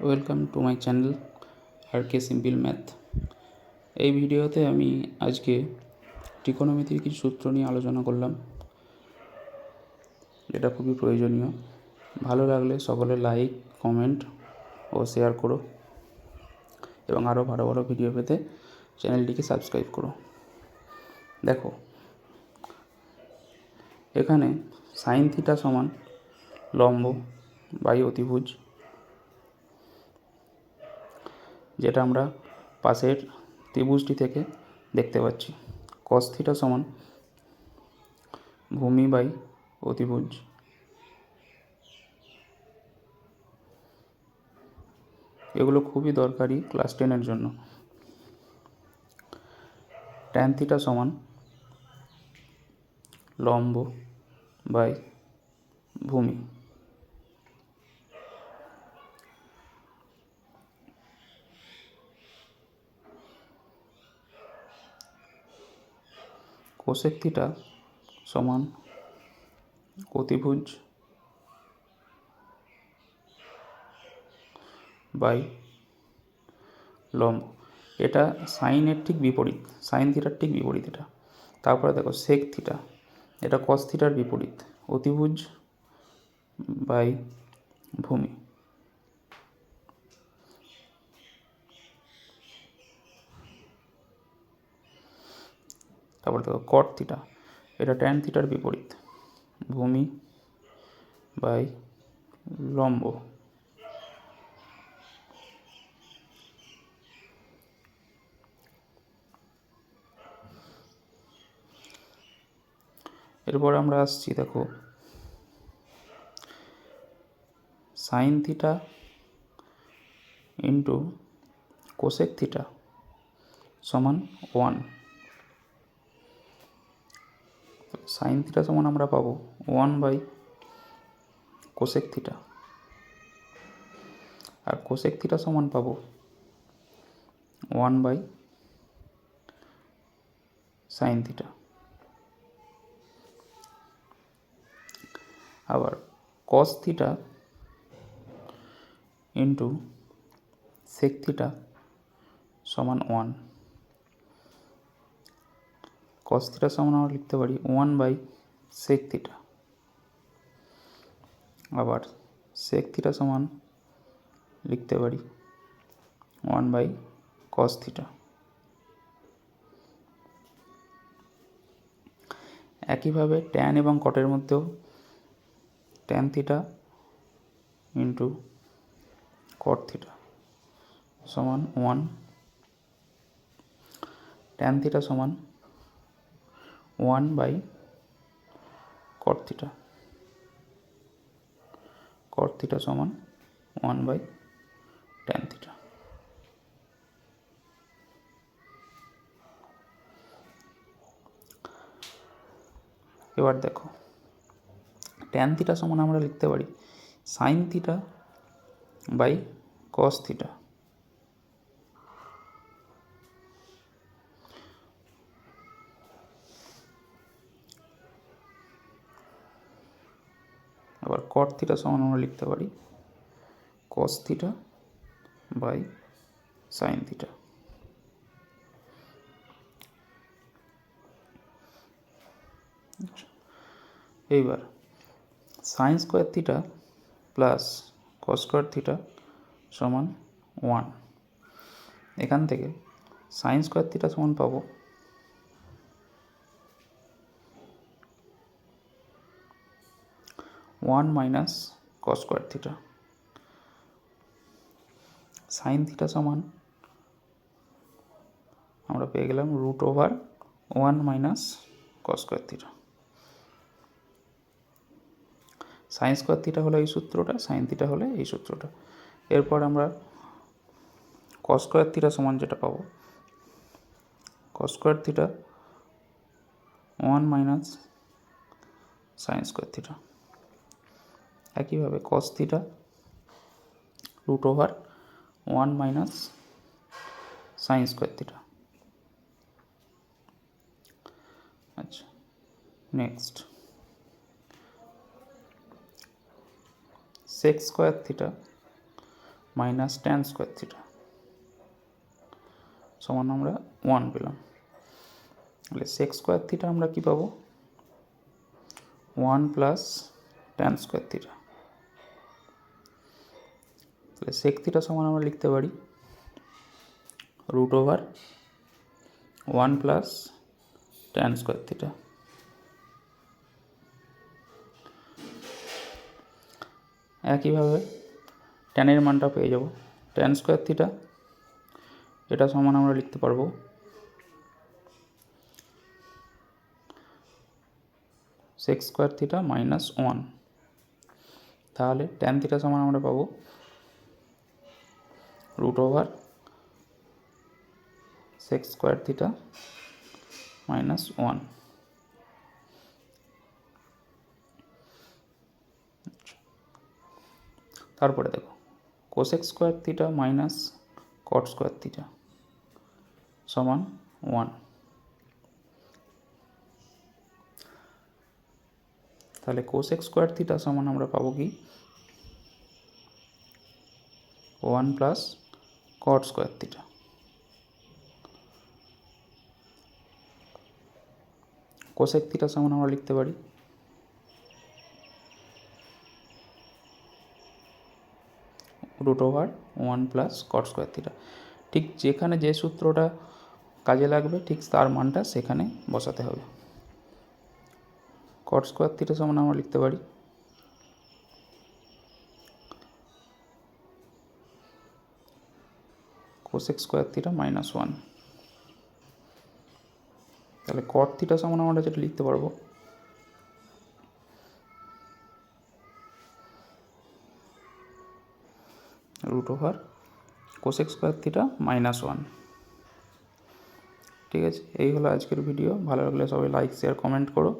Welcome to my channel R K simple math এই ভিডিওতে আমি আজকে ত্রিকোণমিতির কিছু সূত্র নিয়ে আলোচনা করলাম। এটা খুবই প্রয়োজনীয়। ভালো লাগলে সকলে লাইক কমেন্ট ও শেয়ার করো এবং আরও ভালো ভালো ভিডিও পেতে চ্যানেলটিকে সাবস্ক্রাইব করো। দেখো, এখানে সাইন থিটা সমান লম্ব বাই অতিভুজ যেটা আমরা পাশের ত্রিভুজটি থেকে দেখতে পাচ্ছি। কস থিটা সমান ভূমি বাই অতিভুজ। এগুলো খুবই দরকারি ক্লাস টেনের জন্য। ট্যান থিটা সমান লম্ব বাই ভূমি। কোসেক থিটা সমান অতিভুজ বাই লম্ব। এটা সাইনের ঠিক বিপরীত, সাইন থিটার ঠিক বিপরীত এটা। তারপরে দেখো সেক থিটা, এটা কস থিটার বিপরীত, অতিভুজ বাই ভূমি। তারপরে দেখো কট থিটা এটা ট্যান থিটার বিপরীত। ভূমি বাই লম্ব। এরপর আমরা আসছি দেখো sine theta into cosec theta সমান ওয়ান সাইন থিটা সমান আমরা পাবো ওয়ান বাই কোশেক থিটা আর কোশেক থিটা সমান পাবো ওয়ান বাই সাইন থিটা আবার cos theta into sec theta সমান ওয়ান কস থিটা সমান আমরা লিখতে পারি ওয়ান বাই সেক থিটা আবার সেক থিটা সমান লিখতে পারি ওয়ান বাই কস থিটা একইভাবে ট্যান এবং কটের মধ্যেও tan theta into cot theta সমান ওয়ান ট্যান থিটা সমান ওয়ান বাই কট থিটা সমান ওয়ান বাই ট্যান থিটা এবার দেখো ট্যান থিটা সমান আমরা লিখতে পারি sine theta by cos theta আবার কট থিটা সমান আমরা লিখতে পারি cos theta by sine theta এইবার sine square theta plus cos square theta সমান ওয়ান এখান থেকে সাইন স্কোয়ার থিটা সমান পাবো one minus cos square theta. Sine theta সমান আমরা পেয়ে গেলাম root over one minus cos square theta. Sine square theta হলো এই সূত্রটা, সাইন থিটা হলে এই সূত্রটা। এরপর আমরা কস স্কোয়ার থিটা সমান যেটা পাবো, cos square theta one minus sine square theta. একইভাবে cos theta root over one minus sine square theta আচ্ছা next sec square theta minus tan square theta সমান আমরা ওয়ান পেলাম। তাহলে সেক্স স্কোয়ার থিটা আমরা কী পাবো? One plus tan square theta তাহলে সেক থিটা সমান আমরা লিখতে পারি root over one plus tan square theta. একইভাবে ট্যানের মানটা পেয়ে যাব। ট্যান স্কোয়ার থিটা, এটা সমান আমরা লিখতে পারব six square theta minus one. তাহলে ট্যান থিটা সমান আমরা পাবো root over six square theta minus one তারপরে দেখো cosec square theta minus cot square theta সমান ওয়ান তাহলে কোসেক স্কোয়ার থিটা সমান আমরা পাবো কি? One plus cot square theta cosec theta সমান আমরা লিখতে পারি। Root over one plus cot square theta ঠিক যেখানে যে সূত্রটা কাজে লাগবে, ঠিক তার মানটা সেখানে বসাতে হবে। কট স্কোয়ার থিটা সমান আমরা লিখতে পারি। Cosec square theta minus one তাহলে কট থিটা সমান আমরা যেটা লিখতে পারব। Root over cosec square theta minus one ঠিক আছে, এই হলো আজকের ভিডিও ভালো লাগলে সবাই লাইক শেয়ার কমেন্ট করো।